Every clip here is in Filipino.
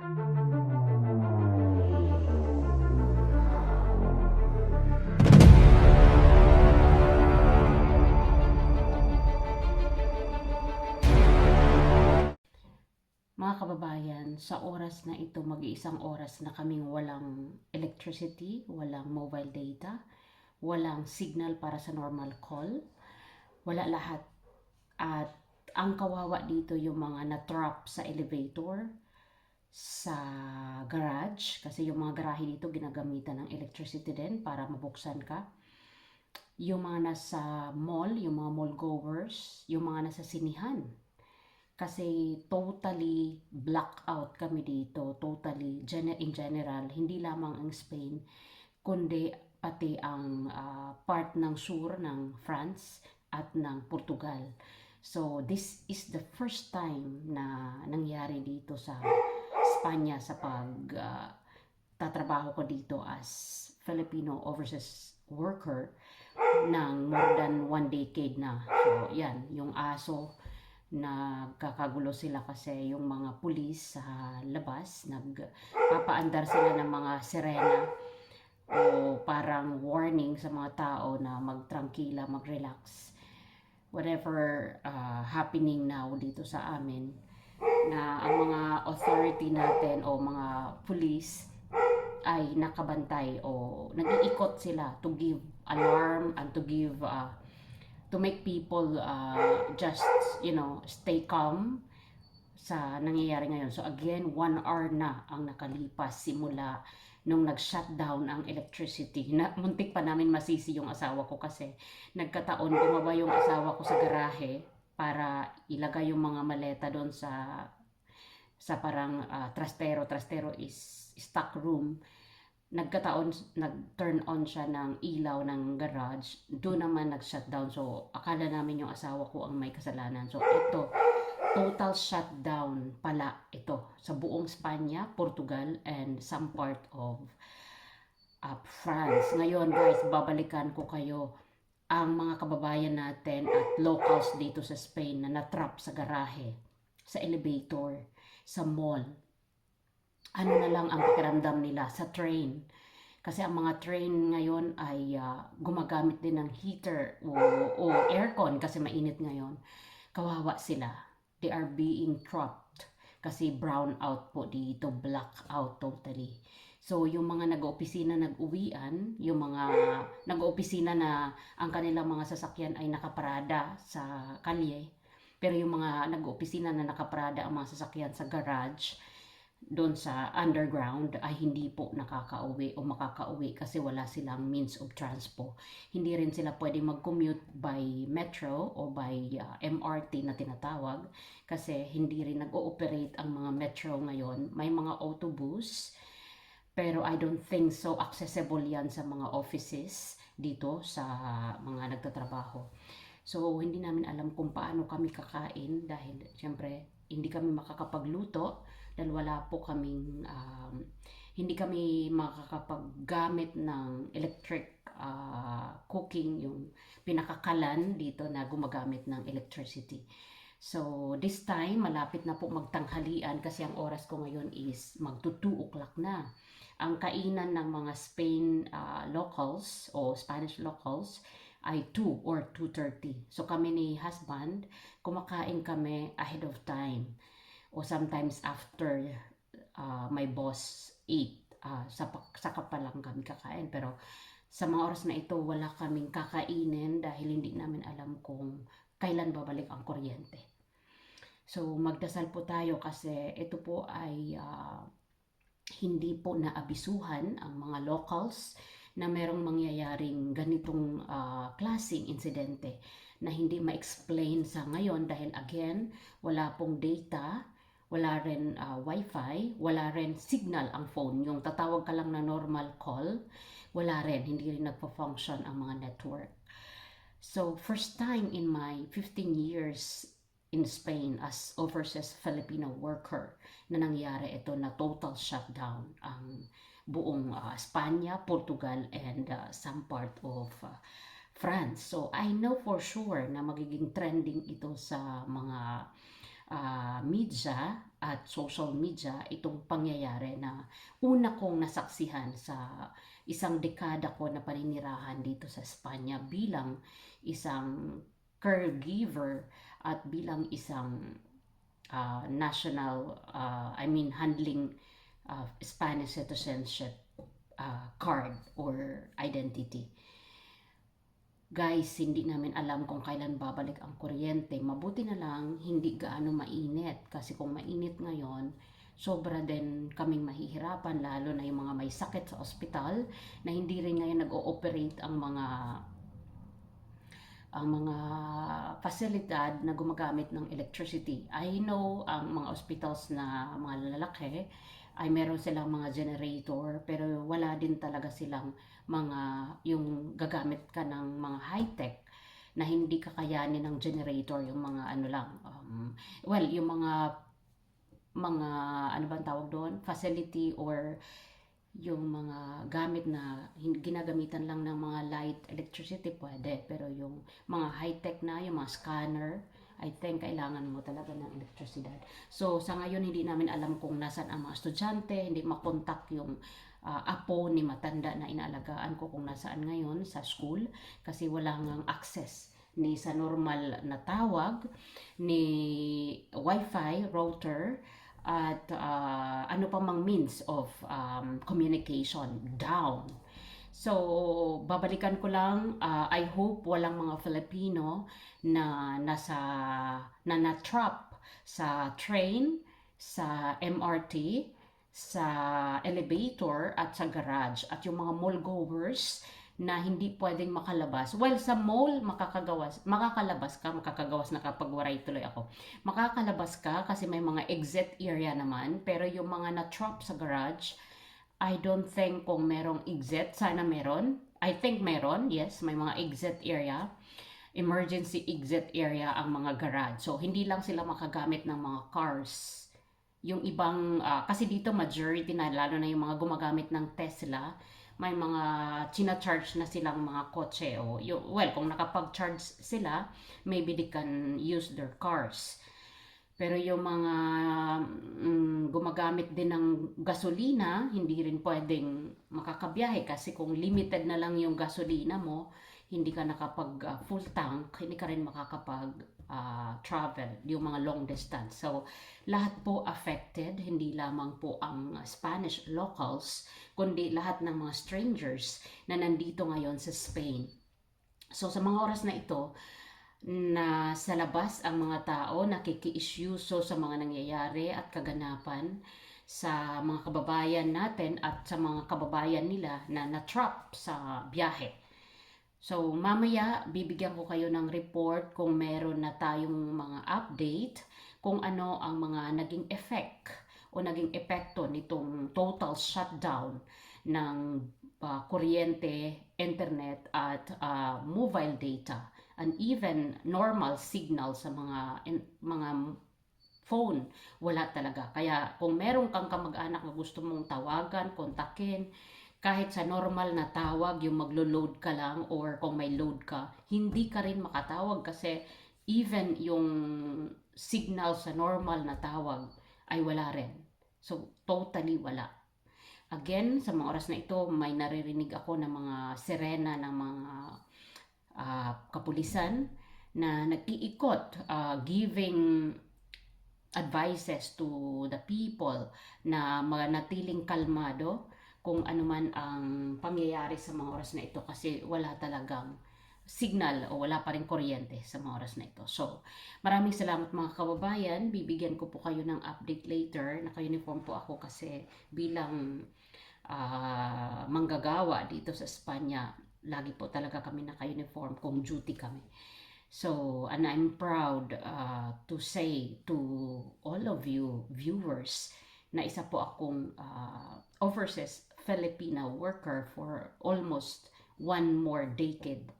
Mga kababayan, sa oras na ito, mag-iisang oras na kaming walang electricity, walang mobile data, walang signal para sa normal call, wala lahat. At ang kawawa dito yung mga na-trap sa elevator, sa garage, kasi yung mga garahe dito ginagamitan ng electricity din para mabuksan ka. Yung mga nasa mall, yung mga mall goers, yung mga nasa sinihan, kasi totally blackout kami dito, totally in general, hindi lamang ang Spain, kundi pati ang ah, part ng sur ng France at ng Portugal. So this is the first time na nangyari dito sa Spanya sa pag ah, tatrabaho ko dito as Filipino overseas worker ng more than one decade na. So yan, yung aso nagkakagulo sila kasi yung mga pulis sa labas nagpapaandar sila ng mga sirena o parang warning sa mga tao na magtrangkila, mag-relax whatever uh, happening now dito sa amin na ang mga authority natin o mga police ay nakabantay o nag-iikot sila to give alarm and to give uh, to make people uh, just you know stay calm sa nangyayari ngayon. So again, one hour na ang nakalipas simula nung nag-shutdown ang electricity. Na, muntik pa namin masisi yung asawa ko kasi nagkataon bumaba yung asawa ko sa garahe para ilagay yung mga maleta doon sa sa parang uh, trastero. Trastero is stock room nagkataon, nag-turn on siya ng ilaw ng garage, doon naman nag-shutdown. So, akala namin yung asawa ko ang may kasalanan. So, ito, total shutdown pala ito sa buong Spanya, Portugal, and some part of uh, France. Ngayon, guys, babalikan ko kayo ang mga kababayan natin at locals dito sa Spain na natrap sa garahe, sa elevator, sa mall, ano na lang ang pakiramdam nila sa train. Kasi ang mga train ngayon ay uh, gumagamit din ng heater o, o aircon kasi mainit ngayon. Kawawa sila. They are being trapped kasi brown out po dito, black out totally. So, yung mga nag-opisina nag-uwian, yung mga nag-opisina na ang kanilang mga sasakyan ay nakaparada sa kalye, pero yung mga nag-opisina na nakaparada ang mga sasakyan sa garage, doon sa underground ay hindi po nakakauwi o makakauwi kasi wala silang means of transpo. Hindi rin sila pwede mag-commute by metro o by uh, MRT na tinatawag kasi hindi rin nag-ooperate ang mga metro ngayon. May mga autobus pero I don't think so accessible yan sa mga offices dito sa mga nagtatrabaho. So, hindi namin alam kung paano kami kakain dahil syempre hindi kami makakapagluto dahil wala po kaming um, hindi kami makakapaggamit ng electric uh, cooking yung pinakakalan dito na gumagamit ng electricity. So, this time, malapit na po magtanghalian kasi ang oras ko ngayon is magto 2 o'clock na. Ang kainan ng mga Spain uh, locals o Spanish locals ay 2 or 2.30. So, kami ni husband, kumakain kami ahead of time o sometimes after uh, my boss eat uh, sa saka pa lang kami kakain. Pero sa mga oras na ito wala kaming kakainin dahil hindi namin alam kung kailan babalik ang kuryente. So magdasal po tayo kasi ito po ay uh, hindi po naabisuhan ang mga locals na merong mangyayaring ganitong uh, klaseng insidente na hindi ma-explain sa ngayon dahil again wala pong data wala rin uh, wifi, wala rin signal ang phone. Yung tatawag ka lang na normal call, wala rin, hindi rin nagpo-function ang mga network. So, first time in my 15 years in Spain as overseas Filipino worker na nangyari ito na total shutdown ang buong uh, Spanya, Portugal, and uh, some part of uh, France. So, I know for sure na magiging trending ito sa mga ah, media at social media itong pangyayari na una kong nasaksihan sa isang dekada ko na paninirahan dito sa Espanya bilang isang caregiver at bilang isang ah, national, ah, I mean handling ah, Spanish citizenship ah, card or identity. Guys, hindi namin alam kung kailan babalik ang kuryente. Mabuti na lang, hindi gaano mainit. Kasi kung mainit ngayon, sobra din kaming mahihirapan, lalo na yung mga may sakit sa ospital, na hindi rin ngayon nag-ooperate ang mga ang mga pasilidad na gumagamit ng electricity. I know ang mga hospitals na mga lalaki ay meron silang mga generator pero wala din talaga silang mga yung gagamit ka ng mga high-tech na hindi kakayanin ng generator yung mga ano lang um, well yung mga mga ano bang tawag doon? Facility or yung mga gamit na ginagamitan lang ng mga light electricity pwede. Pero yung mga high-tech na yung mga scanner I think kailangan mo talaga ng elektrisidad. So sa ngayon hindi namin alam kung nasan ang mga estudyante, hindi makontak yung ah, apo ni matanda na inaalagaan ko kung nasaan ngayon sa school kasi wala ngang access ni sa normal na tawag ni wifi router at ah, ano pa mang means of um, communication down. So, babalikan ko lang, ah, I hope walang mga Filipino na nasa na na-trap sa train, sa MRT, sa elevator at sa garage at yung mga mall goers na hindi pwedeng makalabas. Well, sa mall, makakagawas, makakalabas ka, makakagawas na kapag waray tuloy ako. Makakalabas ka kasi may mga exit area naman, pero yung mga na-trap sa garage, I don't think kung merong exit, sana meron. I think meron, yes, may mga exit area emergency exit area ang mga garage. So, hindi lang sila makagamit ng mga cars. Yung ibang, ah, kasi dito majority na, lalo na yung mga gumagamit ng Tesla, may mga china-charge na silang mga kotse. O, yung, well, kung nakapag-charge sila, maybe they can use their cars. Pero yung mga mm, gumagamit din ng gasolina, hindi rin pwedeng makakabiyahe kasi kung limited na lang yung gasolina mo, hindi ka nakapag ah, full tank, hindi ka rin makakapag ah, travel, yung mga long distance. So, lahat po affected, hindi lamang po ang Spanish locals, kundi lahat ng mga strangers na nandito ngayon sa Spain. So, sa mga oras na ito, na sa labas ang mga tao nakiki-issueso sa mga nangyayari at kaganapan sa mga kababayan natin at sa mga kababayan nila na na-trap sa biyahe. So, mamaya, bibigyan ko kayo ng report kung meron na tayong mga update kung ano ang mga naging effect o naging epekto nitong total shutdown ng ah, kuryente, internet at ah, mobile data and even normal signal sa mga mga phone wala talaga kaya kung meron kang kamag-anak na gusto mong tawagan kontakin kahit sa normal na tawag, yung maglo-load ka lang or kung may load ka, hindi ka rin makatawag kasi even yung signal sa normal na tawag ay wala rin. So, totally wala. Again, sa mga oras na ito, may naririnig ako ng mga sirena ng mga ah, kapulisan na nag-iikot, ah, giving advices to the people na manatiling kalmado kung ano man ang pangyayari sa mga oras na ito kasi wala talagang signal o wala pa rin kuryente sa mga oras na ito. So, maraming salamat mga kababayan. Bibigyan ko po kayo ng update later. Naka-uniform po ako kasi bilang ah, manggagawa dito sa Espanya, lagi po talaga kami naka-uniform kung duty kami. So, and I'm proud uh, to say to all of you viewers na isa po akong uh, overseas Filipina worker for almost one more decade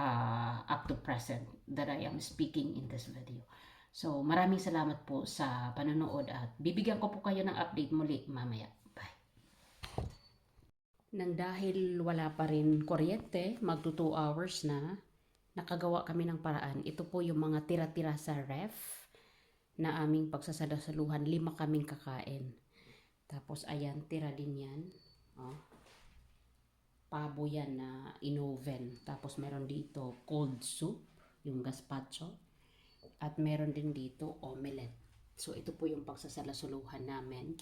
uh, up to present that I am speaking in this video. So, maraming salamat po sa panonood at bibigyan ko po kayo ng update muli mamaya. Nang dahil wala pa rin kuryente, magto 2 hours na, nakagawa kami ng paraan. Ito po yung mga tira-tira sa ref na aming pagsasalasaluhan. Lima kaming kakain. Tapos ayan, tira din yan. Oh. Pabo yan na in-oven. Tapos meron dito cold soup, yung gazpacho. At meron din dito omelette. So ito po yung pagsasalasuluhan namin.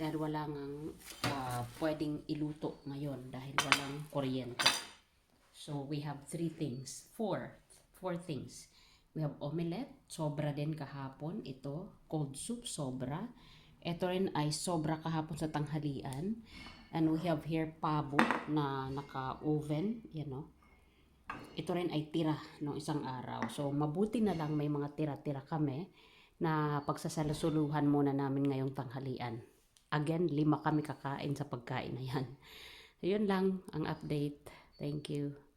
Dahil wala ngang ah, pwedeng iluto ngayon dahil walang kuryente. So we have three things. Four. Four things. We have omelette, sobra din kahapon. Ito, cold soup, sobra. Ito rin ay sobra kahapon sa tanghalian. And we have here pabo na naka-oven, you know. Ito rin ay tira ng isang araw. So mabuti na lang may mga tira-tira kami na pagsasalasuluhan muna namin ngayong tanghalian. Again, lima kami kakain sa pagkain na yan. So, yun lang ang update. Thank you.